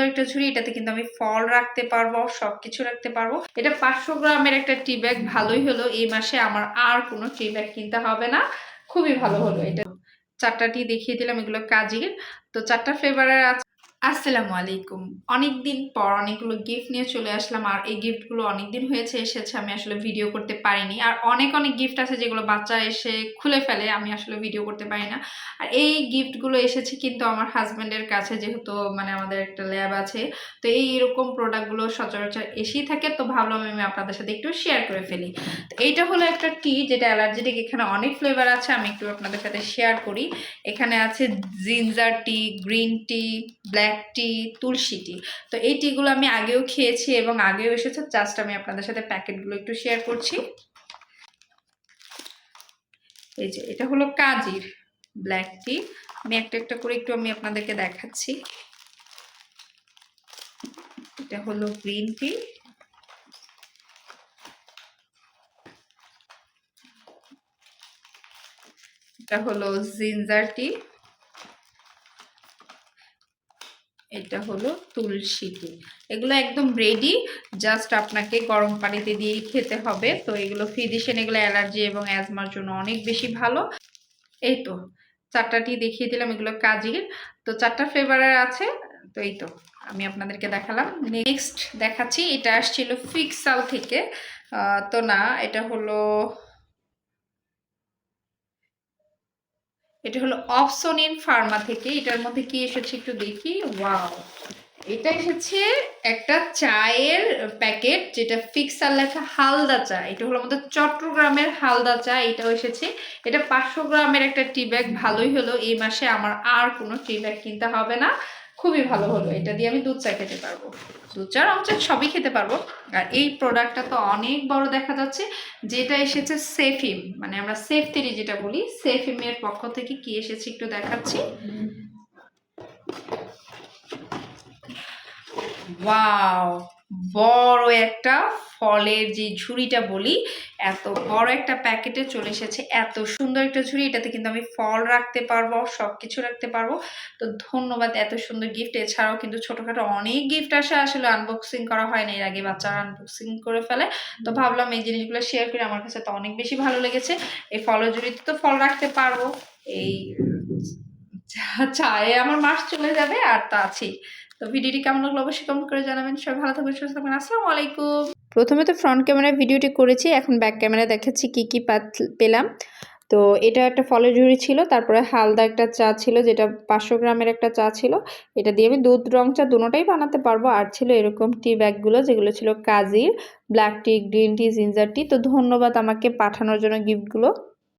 সুন্দর একটা ঝুড়ি, এটাতে কিন্তু আমি ফল রাখতে পারব সব কিছু রাখতে পারব। এটা পাঁচশো গ্রামের একটা টি ব্যাগ, ভালোই হলো। এই মাসে আমার আর কোনো টি ব্যাগ কিনতে হবে না। খুবই ভালো হলো এটা। চারটা টি দেখিয়ে দিলাম, এগুলো কাজের। তো চারটা ফ্লেভারের আছে। আসসালামু আলাইকুম। অনেক দিন পর অনেকগুলো গিফট নিয়ে চলে আসলাম আর এই গিফটগুলো অনেক দিন হয়েছে, এসেছে, আমি আসলে ভিডিও করতে পারিনি। আর অনেক অনেক গিফট আছে যেগুলো বাচ্চা এসে খুলে ফেলে, আমি আসলে ভিডিও করতে পারি না। আর এই গিফটগুলো এসেছে কিন্তু আমার হাজব্যান্ডের কাছে, যেহেতু মানে আমাদের একটা ল্যাব আছে, তো এই এরকম প্রোডাক্টগুলো সচরাচর এসেই থাকে। তো ভাবলাম আমি আপনাদের সাথে একটু শেয়ার করে ফেলি। তো এইটা হলো একটা টি যেটা অ্যালার্জেটিক এখানে অনেক ফ্লেভার আছে, আমি একটু আপনাদের সাথে শেয়ার করি। এখানে আছে ginger tea green tea black tea tulsi tea. তো এই টিগুলো আমি আগেও খেয়েছি এবং আগেও এসেছে জাস্ট আমি আপনাদের সাথে প্যাকেটগুলো একটু শেয়ার করছি। এই যে, এটা হলো কাজির ব্ল্যাক টি। আমি একটা একটা করে একটু আমি আপনাদেরকে দেখাচ্ছি। এটা হলো গ্রিন টি। এটা হলো জিঞ্জার টি। এটা হলো তুলসী টি এগুলো একদম রেডি জাস্ট আপনাকে গরম পানিতে দিয়েই খেতে হবে। তো এগুলো ফিজিশিয়ান, এগুলো অ্যালার্জি এবং অ্যাজমার জন্য অনেক বেশি ভালো। এই তো, চারটা টি দেখিয়ে দিলাম, এগুলো কাজির। তো চারটা ফ্লেভারের আছে, তো এই তো, আমি আপনাদেরকে দেখালাম। নেক্সট দেখাচ্ছি, এটা আসছিল ফিক্সাল থেকে। তো না, এটা হলো এটা হলো অপসোনিন ফার্মা থেকে। এটার মধ্যে কি এসেছে একটু দেখি? ওয়াও। এটা এসেছে একটা চায়ের প্যাকেট, যেটা ফিক্সার লেখা হালদা চা। এটা হলো আমাদের চট্টগ্রামের হালদা চা, এটাও এসেছে। এটা পাঁচশো গ্রামের একটা টি ব্যাগ, ভালোই হলো। এই মাসে আমার আর কোনো টি ব্যাগ কিনতে হবে না। খুবই ভালো হলো। এটা দিয়ে আমি দুধ চা খেতে পারব। দুধ চা রং চা সবই খেতে পারব। আর এই প্রোডাক্টটা তো অনেক বড় দেখা যাচ্ছে যেটা এসেছে সেফিম মানে আমরা সেফ তেরি যেটা বলি সেফিমের পক্ষ থেকে কি এসেছে একটু দেখাচ্ছি। ওয়াও বড় একটা ফলের যে ঝুড়িটা বলি, এত বড় একটা প্যাকেটে চলে এসেছে। এত সুন্দর একটা ঝুড়ি, এটাতে কিন্তু আমি ফল রাখতে পারব সব কিছু রাখতে পারব। তো ধন্যবাদ, এত সুন্দর গিফট এছাড়াও কিন্তু ছোটোখাটো অনেক গিফট আসে আসলে আনবক্সিং করা হয় না, এর আগে বাচ্চারা আনবক্সিং করে ফেলে। তো ভাবলাম এই জিনিসগুলো শেয়ার করে, আমার কাছে তো অনেক বেশি ভালো লেগেছে। এই ফলের ঝুড়িতে তো ফল রাখতে পারব। এই চায়ে আমার মাস চলে যাবে, আর তা আছেই। তো ভিডিওটি কেমন লাগল অবশ্যই কমেন্ট করে জানাবেন। সবাই ভালো থাকবেন, সুস্থ থাকবেন। আসসালামু আলাইকুম। প্রথমে তো ফ্রন্ট ক্যামেরায় ভিডিওটি করেছি, এখন ব্যাক ক্যামেরা দেখাচ্ছি কি কি পেলাম। তো এটা একটা ফলের ঝুড়ি ছিল, তারপরে হালদা একটা চা ছিল, যেটা পাঁচশো গ্রামের একটা চা ছিল। এটা দিয়ে আমি দুধ, রং চা দুটোটাই বানাতে পারব। আর ছিল এরকম টি ব্যাগগুলো যেগুলো ছিল কাজির black tea green tea ginger tea তো ধন্যবাদ আমাকে পাঠানোর জন্য গিফটগুলো